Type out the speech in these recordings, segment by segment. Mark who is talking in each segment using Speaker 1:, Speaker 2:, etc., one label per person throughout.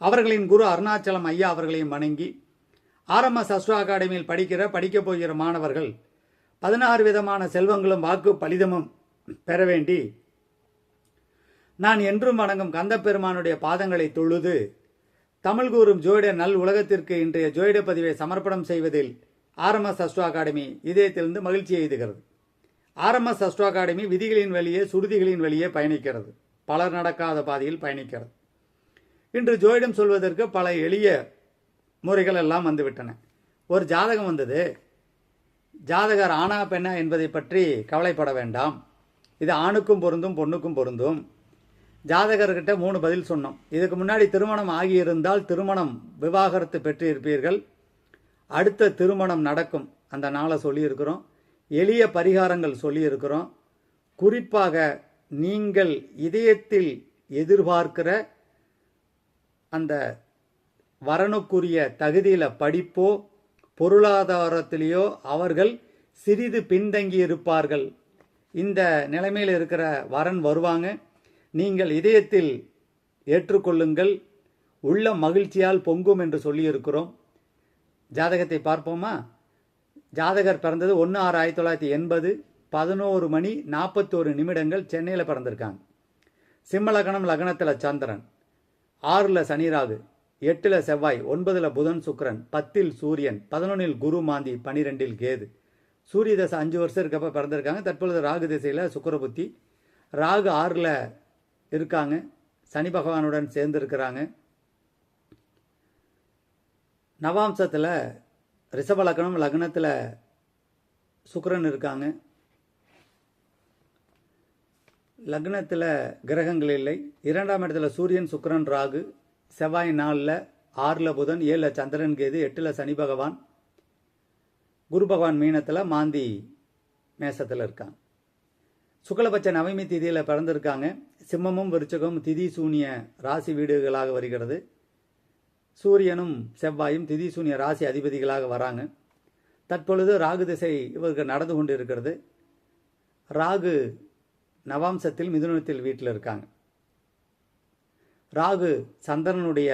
Speaker 1: அவர்களின் குரு அருணாச்சலம் ஐயா அவர்களையும் வணங்கி ஆர்எம்எஸ் அஸ்ட்ரோ அகாடமியில் படிக்கிற படிக்கப் போகிற மாணவர்கள் பதினாறு விதமான செல்வங்களும் வாக்கு பலிதமும் பெற வேண்டி நான் என்றும் வணங்கும் கந்தப்பெருமானுடைய பாதங்களை தொழுது தமிழ் கூறும் ஜோயிட நல் உலகத்திற்கு இன்றைய ஜோயிட பதிவை சமர்ப்பணம் செய்வதில் ஆர்எம்எஸ் அஸ்ட்ரோ அகாடமி இதயத்திலிருந்து மகிழ்ச்சி எய்துகிறது. ஆர்எம்எஸ் அஸ்ட்ரோ அகாடமி விதிகளின் வழியே சுருதிகளின் வழியே பயணிக்கிறது. பலர் நடக்காத பாதையில் பயணிக்கிறது. இன்று ஜோதிடம் சொல்வதற்கு பல எளிய முறைகள் எல்லாம் வந்துவிட்டன. ஒரு ஜாதகம் வந்தது. ஜாதகர் ஆணா பெண்ணா என்பதை பற்றி கவலைப்பட வேண்டாம். இது ஆணுக்கும் பொருந்தும் பொண்ணுக்கும் பொருந்தும். ஜாதகர்கிட்ட மூணு பதில் சொன்னோம். இதுக்கு முன்னாடி திருமணம் ஆகியிருந்தால் திருமணம் விவாகரத்து பெற்றிருப்பீர்கள். அடுத்த திருமணம் நடக்கும். அந்த நாளை சொல்லியிருக்கிறோம். எளிய பரிகாரங்கள் சொல்லியிருக்கிறோம். குறிப்பாக நீங்கள் இதயத்தில் எதிர்பார்க்கிற அந்த வரனுக்குரிய தகுதியில் படிப்போ பொருளாதாரத்திலேயோ அவர்கள் சிறிது பின்தங்கி இருப்பார்கள். இந்த நிலைமையில் இருக்கிற வரன் வருவாங்க. நீங்கள் இதயத்தில் ஏற்றுக்கொள்ளுங்கள். உள்ள மகிழ்ச்சியால் பொங்கும் என்று சொல்லியிருக்கிறோம். ஜாதகத்தை பார்ப்போமா? ஜாதகர் பிறந்தது ஒன்று ஆறு ஆயிரத்தி தொள்ளாயிரத்தி எண்பது பதினோரு மணி நாற்பத்தோரு நிமிடங்கள் சென்னையில் பிறந்திருக்காங்க. சிம்ம லக்னம் லக்னத்தில் சந்திரன். ஆறில் சனிராகு எட்டில் செவ்வாய் ஒன்பதில் புதன் சுக்கரன் பத்தில் சூரியன் பதினொன்றில் குரு மாந்தி பனிரெண்டில் கேது. சூரிய தசை அஞ்சு வருஷம் இருக்கப்ப பிறந்திருக்காங்க. தற்பொழுது ராகு திசையில் சுக்கரபுத்தி ராகு ஆறில் இருக்காங்க. சனி பகவானுடன் சேர்ந்திருக்கிறாங்க. நவாம்சத்தில் ரிஷப லக்னம் லக்னத்தில் சுக்கரன் இருக்காங்க. லக்னத்தில் கிரகங்கள் இல்லை. இரண்டாம் இடத்துல சூரியன் சுக்கரன் ராகு. செவ்வாய் நாளில் ஆறில் புதன் ஏழில் சந்திரன் கேது எட்டில் சனி பகவான். குரு பகவான் மீனத்தில் மாந்தி மேசத்தில் இருக்காங்க சுக்லபட்ச நவமி திதியில் பிறந்திருக்காங்க. சிம்மமும் விருச்சகமும் திதி சூனிய ராசி வீடுகளாக வருகிறது. சூரியனும் செவ்வாயும் திதி சூனிய ராசி அதிபதிகளாக வராங்க. தற்பொழுது ராகு திசை இவருக்கு நடந்து கொண்டு இருக்கிறது ராகு நவாம்சத்தில் மிதுனத்தில் வீட்டில் இருக்காங்க. ராகு சந்திரனுடைய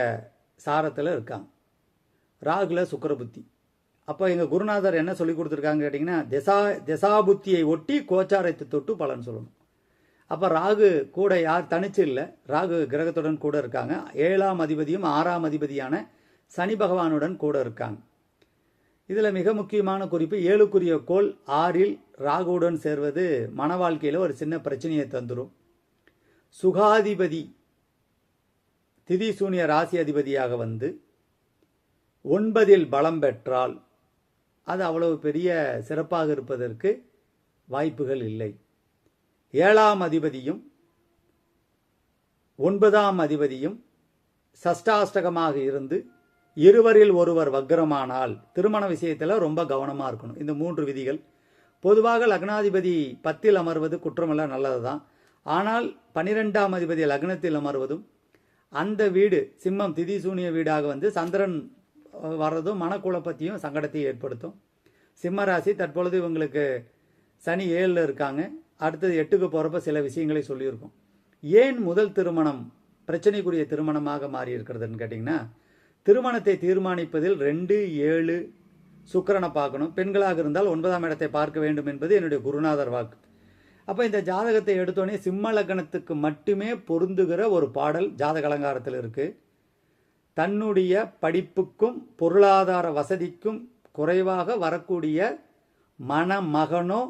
Speaker 1: சாரத்தில் இருக்காங்க. ராகுல சுக்கரபுத்தி. அப்போ எங்கள் குருநாதர் என்ன சொல்லி கொடுத்துருக்காங்க கேட்டிங்கன்னா திசா திசாபுத்தியை ஒட்டி கோச்சாரத்தை தொட்டு பலன் சொல்லணும். அப்போ ராகு கூட யார் தனிச்சு இல்லை. ராகு கிரகத்துடன் கூட இருக்காங்க. ஏழாம் அதிபதியும் ஆறாம் அதிபதியான சனி பகவானுடன் கூட இருக்காங்க. இதில் மிக முக்கியமான குறிப்பு ஏழுக்குரிய கோள் ஆறில் ராகுவுடன் சேர்வது மன வாழ்க்கையில் ஒரு சின்ன பிரச்சனையை தந்துடும் சுகாதிபதி திதி சூனிய ராசி அதிபதியாக வந்து ஒன்பதில் பலம் பெற்றால் அது அவ்வளவு பெரிய சிறப்பாக இருப்பதற்கு வாய்ப்புகள் இல்லை. ஏழாம் அதிபதியும் ஒன்பதாம் அதிபதியும் சஷ்டாஷ்டகமாக இருந்து இருவரில் ஒருவர் வக்கரமானால் திருமண விஷயத்தில் ரொம்ப கவனமாக இருக்கணும். இந்த மூன்று விதிகள் பொதுவாக லக்னாதிபதி பத்தில் அமர்வது குற்றமெல்லாம் நல்லது தான் ஆனால் பனிரெண்டாம் அதிபதி லக்னத்தில் அமர்வதும் அந்த வீடு சிம்மம் திதி சூனிய வீடாக வந்து சந்திரன் வர்றதும் மனக்குழப்பத்தையும் சங்கடத்தையும் ஏற்படுத்தும். சிம்ம ராசி தற்பொழுது இவங்களுக்கு சனி ஏழில் இருக்காங்க. அடுத்தது எட்டுக்கு போகிறப்ப சில விஷயங்களை சொல்லியிருக்கோம். ஏன் முதல் திருமணம் பிரச்சனைக்குரிய திருமணமாக மாறி இருக்கிறதுன்னு கேட்டிங்கன்னா திருமணத்தை தீர்மானிப்பதில் ரெண்டு ஏழு சுக்கரனை பார்க்கணும். பெண்களாக இருந்தால் ஒன்பதாம் இடத்தை பார்க்க வேண்டும் என்பது என்னுடைய குருநாதர் வாக்கு. அப்போ இந்த ஜாதகத்தை எடுத்தோடனே சிம்ம லக்னத்துக்கு மட்டுமே பொருந்துகிற ஒரு பாடல் ஜாதக அலங்காரத்தில் இருக்கு. தன்னுடைய படிப்புக்கும் பொருளாதார வசதிக்கும் குறைவாக வரக்கூடிய மணமகனோ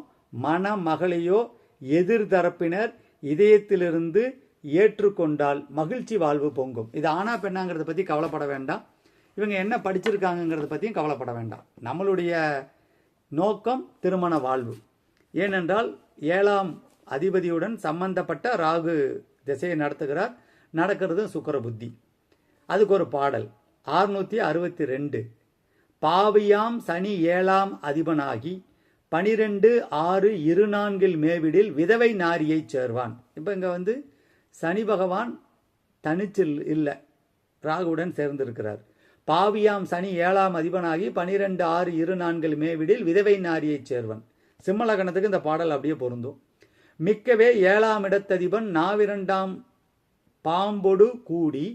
Speaker 1: மணமகளையோ எதிர்தரப்பினர் இதயத்திலிருந்து ஏற்றுக்கொண்டால் மகிழ்ச்சி வாழ்வு பொங்கும். இது ஆனா பெண்ணாங்கிறத பற்றி கவலைப்பட வேண்டாம். இவங்க என்ன படிச்சிருக்காங்கங்கிறத பற்றியும் கவலைப்பட வேண்டாம். நம்மளுடைய நோக்கம் திருமண வாழ்வு. ஏனென்றால் ஏழாம் அதிபதியுடன் சம்பந்தப்பட்ட ராகு திசையை நடத்துகிறார். நடக்கிறது சுக்கர புத்தி. அதுக்கு ஒரு பாடல். ஆறுநூற்றி அறுபத்தி ரெண்டு பாவியாம் சனி ஏழாம் அதிபனாகி பனிரெண்டு ஆறு இரு நான்கில் மேவிடில் விதவை நாரியைச் சேர்வான். இப்போ இங்கே வந்து சனி பகவான் தனிச்சில் இல்லை. ராகுவுடன் சேர்ந்திருக்கிறார். பாவியாம் சனி ஏழாம் அதிபனாகி பனிரெண்டு ஆறு இரு நான்கில் மேவிடில் விதவை நாரியைச் சேர்வன். சிம்மலகணத்துக்கு இந்த பாடல் அப்படியே பொருந்தும். மிக்கவே ஏழாம் இடத்ததிபன் நாவிரண்டாம் பாம்பொடு கூடி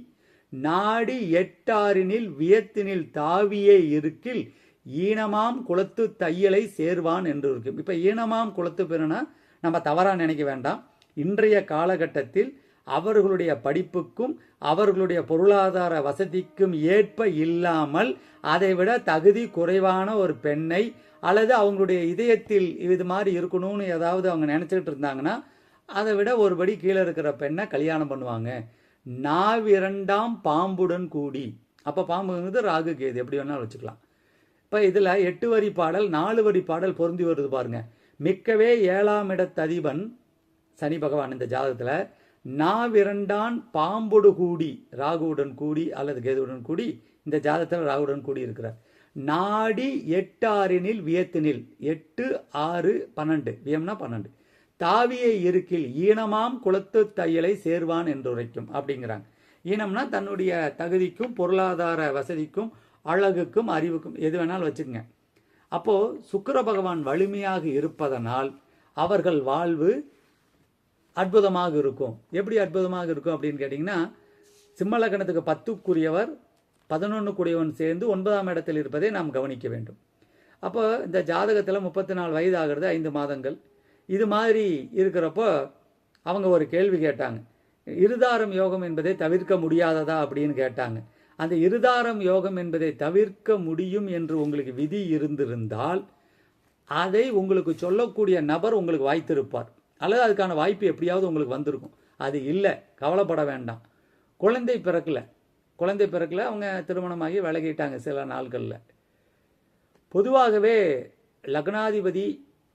Speaker 1: நாடி எட்டாரினில் வியத்தினில் தாவியே இருக்கில் ஈனமாம் குளத்து தையலை சேர்வான் என்று இருக்கும். இப்போ ஈனமாம் குளத்து பிறனா நம்ம தவறாக நினைக்க வேண்டாம். இன்றைய காலகட்டத்தில் அவர்களுடைய படிப்புக்கும் அவர்களுடைய பொருளாதார வசதிக்கும் ஏற்ப இல்லாமல் அதைவிட தகுதி குறைவான ஒரு பெண்ணை அல்லது அவங்களுடைய இதயத்தில் இது மாதிரி இருக்கணும்னு ஏதாவது அவங்க நினச்சிக்கிட்டு இருந்தாங்கன்னா அதை விட ஒருபடி கீழே இருக்கிற பெண்ணை கல்யாணம் பண்ணுவாங்க. நாவிரண்டாம் பாம்புடன் கூடி. அப்போ பாம்புங்கிறது ராகு கேது எப்படி வேணாலும் வச்சுக்கலாம். இப்போ இதில் எட்டு வரி பாடல் நாலு வரி பாடல் பொருந்தி வருது பாருங்க. மிக்கவே ஏழாம் இடத்ததிபன் சனி பகவான் இந்த ஜாதகத்தில் நாவிரண்டான் பாம்போடு கூடி ராகுவுடன் கூடி அல்லது கேதுவுடன் கூடி இந்த ஜாதகத்தில் ராகுவுடன் கூடி இருக்கிறார். நாடி எட்டாறினில் வியத்தினில் எட்டு ஆறு பன்னெண்டு. வியம்னா பன்னெண்டு. தாவிய இருக்கில் ஈனமாம் குளத்து தையலை சேர்வான் என்று உரைக்கும் அப்படிங்கிறாங்க. ஈனம்னா தன்னுடைய தகுதிக்கும் பொருளாதார வசதிக்கும் அழகுக்கும் அறிவுக்கும் எது வேணாலும் வச்சுக்கோங்க. அப்போ சுக்கர பகவான் வலிமையாக இருப்பதனால் அவர்கள் வாழ்வு அற்புதமாக இருக்கும். எப்படி அற்புதமாக இருக்கும் அப்படின்னு கேட்டிங்கன்னா சிம்மலக்கணத்துக்கு பத்துக்குரியவர் பதினொன்றுக்குரியவன் சேர்ந்து ஒன்பதாம் இடத்தில் இருப்பதை நாம் கவனிக்க வேண்டும். அப்போ இந்த ஜாதகத்தில் முப்பத்தி நாலு வயது ஆகிறது ஐந்து மாதங்கள். இது மாதிரி இருக்கிறப்போ அவங்க ஒரு கேள்வி கேட்டாங்க. இருதாரம் யோகம் என்பதை தவிர்க்க முடியாததா அப்படின்னு கேட்டாங்க. அந்த இருதாரம் யோகம் என்பதை தவிர்க்க முடியும் என்று உங்களுக்கு விதி இருந்திருந்தால் அதை உங்களுக்கு சொல்லக்கூடிய நபர் உங்களுக்கு வாய்த்திருப்பார். அல்லது அதுக்கான வாய்ப்பு எப்படியாவது உங்களுக்கு வந்திருக்கும். அது இல்லை கவலைப்பட வேண்டாம். குழந்தை பிறக்கல. குழந்தை பிறக்கல அவங்க திருமணமாகி விலகிட்டாங்க சில நாட்களில் பொதுவாகவே லக்னாதிபதி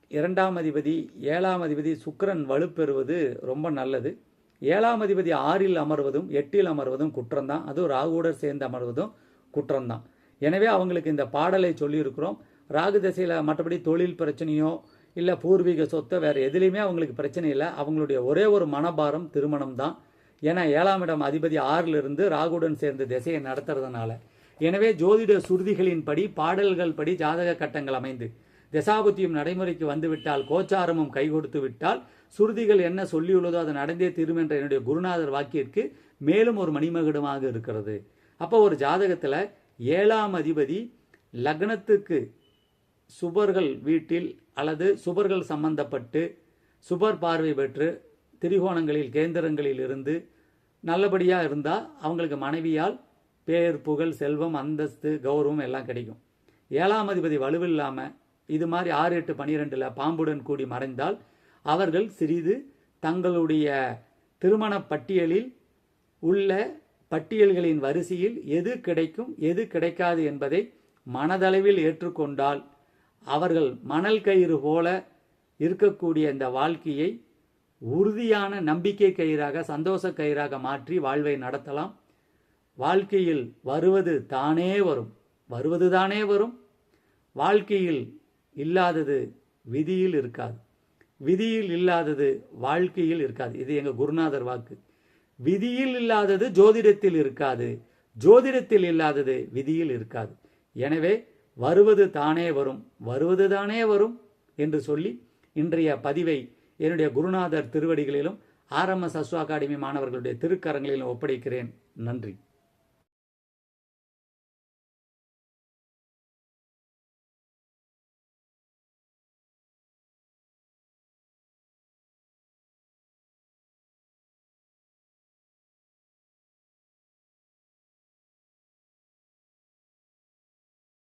Speaker 1: இரண்டாம் அதிபதி ஏழாம் அதிபதி சுக்கிரன் வலுப்பெறுவது ரொம்ப நல்லது. ஏழாம் அதிபதி ஆறில் அமர்வதும் எட்டில் அமர்வதும் குற்றம்தான். அதுவும் ராகுடன் சேர்ந்து அமர்வதும் குற்றம்தான். எனவே அவங்களுக்கு இந்த பாடலை சொல்லியிருக்கிறோம். ராகு திசையில் மற்றபடி தொழில் பிரச்சனையோ இல்லை பூர்வீக சொத்தை வேறு எதுலேயுமே அவங்களுக்கு பிரச்சனை இல்லை. அவங்களுடைய ஒரே ஒரு மனபாரம் திருமணம் தான் ஏன்னா ஏழாம் இடம் அதிபதி ஆறில் இருந்து ராகுடன் சேர்ந்து திசையை நடத்துறதுனால. எனவே ஜோதிட சுருதிகளின்படி பாடல்கள் படி ஜாதக கட்டங்கள் அமைந்து தசாபுத்தியும் நடைமுறைக்கு வந்துவிட்டால் கோச்சாரமும் கை கொடுத்து விட்டால் சுருதிகள் என்ன சொல்லியுள்ளதோ அது நடந்தே தீரும் என்ற என்னுடைய குருநாதர் வாக்கிற்கு மேலும் ஒரு மணிமகுடமாக இருக்கிறது. அப்போ ஒரு ஜாதகத்தில் ஏழாம் அதிபதி லக்னத்துக்கு சுபர்கள் வீட்டில் அல்லது சுபர்கள் சம்பந்தப்பட்டு சுபர் பார்வை பெற்று திரிகோணங்களில் கேந்திரங்களில் இருந்து நல்லபடியாக இருந்தால் அவங்களுக்கு மனைவியால் பேர் புகழ் செல்வம் அந்தஸ்து கௌரவம் எல்லாம் கிடைக்கும். ஏழாம் அதிபதி வலுவில்லாமல் இது மாதிரி ஆறு எட்டு பனிரெண்டில் பாம்புடன் கூடி மறைந்தால் அவர்கள் சிறிது தங்களுடைய திருமண பட்டியலில் உள்ள பட்டியல்களின் வரிசையில் எது கிடைக்கும் எது கிடைக்காது என்பதை மனதளவில் ஏற்றுக்கொண்டால் அவர்கள் மணல் கயிறு போல இருக்கக்கூடிய இந்த வாழ்க்கையை உறுதியான நம்பிக்கை கயிறாக சந்தோஷ கயிறாக மாற்றி வாழ்வை நடத்தலாம். வாழ்க்கையில் வருவது தானே வரும். வருவது தானே வரும். வாழ்க்கையில் இல்லாதது விதியில் இருக்காது. விதியில் இல்லாதது வாழ்க்கையில் இருக்காது. இது எங்கள் குருநாதர் வாக்கு. விதியில் இல்லாதது ஜோதிடத்தில் இருக்காது. ஜோதிடத்தில் இல்லாதது விதியில் இருக்காது. எனவே வருவது தானே வரும் வருவது தானே வரும் என்று சொல்லி இன்றைய பதிவை என்னுடைய குருநாதர் திருவடிகளிலும் ஆர்எம்எஸ் அஸ்வா அகாடமி மாணவர்களுடைய திருக்கரங்களிலும் ஒப்படைக்கிறேன். நன்றி.